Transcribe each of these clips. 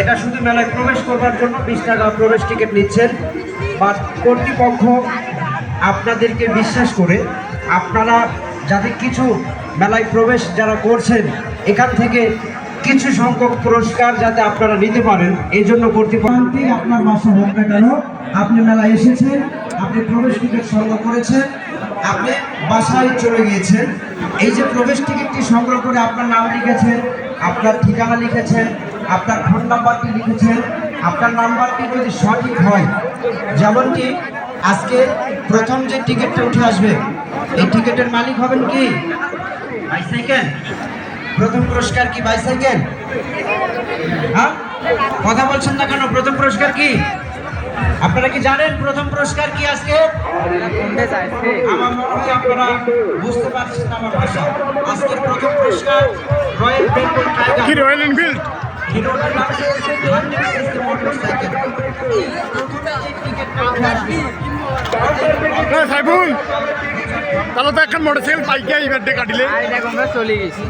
এটা শুধু মেলায় প্রবেশ করবার জন্য বিশ টাকা প্রবেশ টিকিট নিচ্ছেন বা কর্তৃপক্ষ আপনাদেরকে বিশ্বাস করে আপনারা যাতে কিছু মেলায় প্রবেশ যারা করছেন, এখান থেকে কিছু সংখ্যক পুরস্কার যাতে আপনারা নিতে পারেন, এই জন্য কর্তৃপক্ষ আপনার বাসা হোক না কেন? আপনি মেলায় এসেছেন, আপনি প্রবেশ টিকিট সংগ্রহ করেছেন আপনি বাসায় চলে গিয়েছেন। এই যে প্রবেশ টিকিটটি সংগ্রহ করে আপনার নাম লিখেছেন, আপনার ঠিকানা লিখেছেন, আপনার ফোন নাম্বারটি লিখেছেন, আপনার নাম্বারটি যদি সঠিক হয়, যেমনটি আজকে প্রথম যে টিকিটটা উঠে আসবে, এই টিকিটের মালিক হবেন কি? বাইসাইকেল। প্রথম পুরস্কার কি বাইসাইকেল? হ্যাঁ? কথা বলছেন না কেন? প্রথম পুরস্কার কি? আপনারা কি জানেন প্রথম পুরস্কার কি আজকে? আমার মনে হয় আপনারা বুঝতে পারছেন আমার ভাষা। আজকের প্রথম পুরস্কার রয়্যাল বেঙ্গল কি টাইগার রয়্যাল এনফিল্ড হিরোটার নাম হচ্ছে 100 cc মোটরসাইকেল। এই প্রথম যে টিকিটটা উঠে আসবে, হ্যাঁ সাইফুল তাহলে তো এখন মোটরসাইকেল পাইকে এবার ডে কাটিলে। চলে গেছি।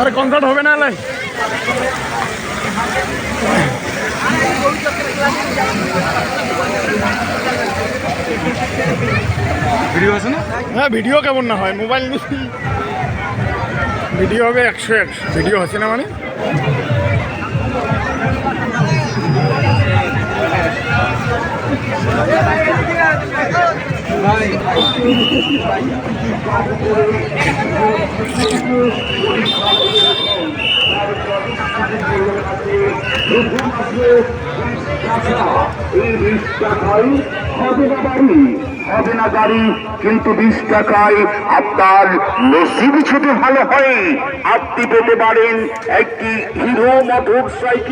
আরে কনসার্ট হবে না লাই ভিডিও আছে না? হ্যাঁ ভিডিও কেমন না হয়? মোবাইল ভিডিও হবে একশো একশো ভিডিও আছে না মানে হবে না গাড়ি কিন্তু বিশ টাকায় আপনার নসিব যদি ভালো হয়। আপনি পেতে পারেন একটি হিরো মোটর সাইকেল